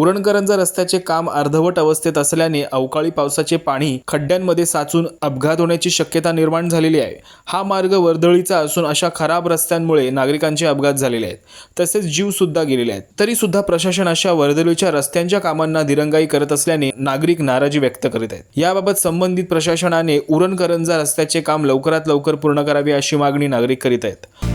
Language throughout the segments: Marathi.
उरणकरंजा रस्त्याचे काम अर्धवट अवस्थेत असल्याने अवकाळी पावसाचे पाणी खड्ड्यांमध्ये साचून अपघात होण्याची शक्यता निर्माण झालेली आहे. हा मार्ग वर्दळीचा असून अशा खराब रस्त्यांमुळे नागरिकांचे अपघात झालेले आहेत. तसेच जीव सुद्धा गेलेले आहेत. तरी सुद्धा प्रशासन अशा वर्दळीच्या रस्त्यांच्या कामांना दिरंगाई करत असल्याने नागरिक नाराजी व्यक्त करीत आहेत. याबाबत संबंधित प्रशासनाने उरणकरंजा रस्त्याचे काम लवकरात लवकर पूर्ण करावे अशी मागणी नागरिक करीत आहेत.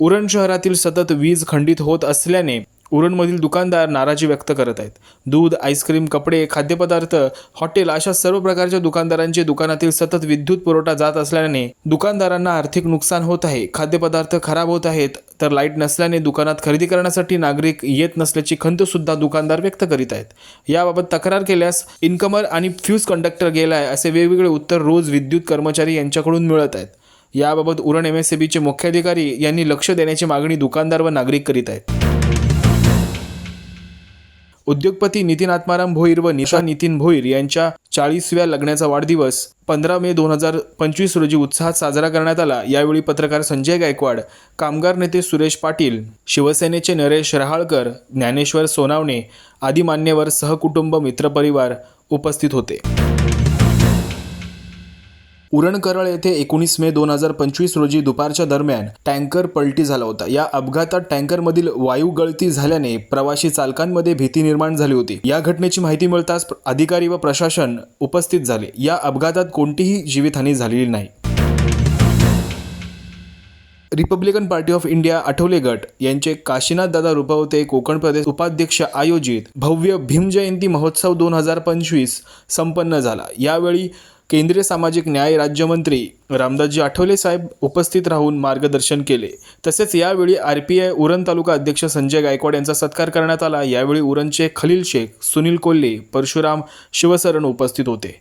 उरण शहरातील सतत वीज खंडित होत असल्याने उरणमधील दुकानदार नाराजी व्यक्त करत आहेत. दूध आईस्क्रीम कपडे खाद्यपदार्थ हॉटेल अशा सर्व प्रकारच्या दुकानदारांचे दुकानातील सतत विद्युत पुरवठा जात असल्याने दुकानदारांना आर्थिक नुकसान होत आहे. खाद्यपदार्थ खराब होत आहेत तर लाइट नसल्याने दुकानात खरेदी करण्यासाठी नागरिक येत नसल्याची खंत सुद्धा दुकानदार व्यक्त करीत आहेत. याबाबत तक्रार केल्यास इन्कमर आणि फ्यूज कंडक्टर गेलाय असे वेगवेगळे उत्तर रोज विद्युत कर्मचारी यांच्याकडून मिळत आहेत. याबाबत उरण एम एस बीचे मुख्याधिकारी यांनी लक्ष देण्याची मागणी दुकानदार व नागरिक करीत आहेत. उद्योगपती नितीन आत्माराम भोईर व निशा नितीन भोईर यांच्या चाळीसव्या लग्नाचा वाढदिवस पंधरा मे दोन हजार पंचवीस रोजी उत्साहात साजरा करण्यात आला. यावेळी पत्रकार संजय गायकवाड कामगार नेते सुरेश पाटील शिवसेनेचे नरेश रहाळकर ज्ञानेश्वर सोनावणे आदी मान्यवर सहकुटुंब मित्रपरिवार उपस्थित होते. उरणकरळ येथे एकोणीस मे दोन हजार पंचवीस रोजी दुपारच्या दरम्यान टँकर पलटी झाला होता. या अपघातात टँकरमधील वायू गळती झाल्याने प्रवाशी चालकांमध्ये भीती निर्माण झाली होती. या घटनेची माहिती मिळताच अधिकारी व प्रशासन उपस्थित झाले. या अपघातात कोणतीही जीवितहानी झालेली नाही. Republican Party of India Athawale गट यांचे काशीनाथ दादा रुपवते कोकण प्रदेश उपाध्यक्ष आयोजित भव्य भीमजयंती महोत्सव दोन हजार पंचवीस संपन्न झाला. यावेळी केंद्रीय सामाजिक न्याय राज्यमंत्री रामदासजी आठवले साहेब उपस्थित राहून मार्गदर्शन केले. तसेच यावेळी R P I Uran taluka अध्यक्ष संजय गायकवाड यांचा सत्कार करण्यात आला. यावेळी उरणचे खलील शेख सुनील कोल्हे परशुराम शिवसरण उपस्थित होते.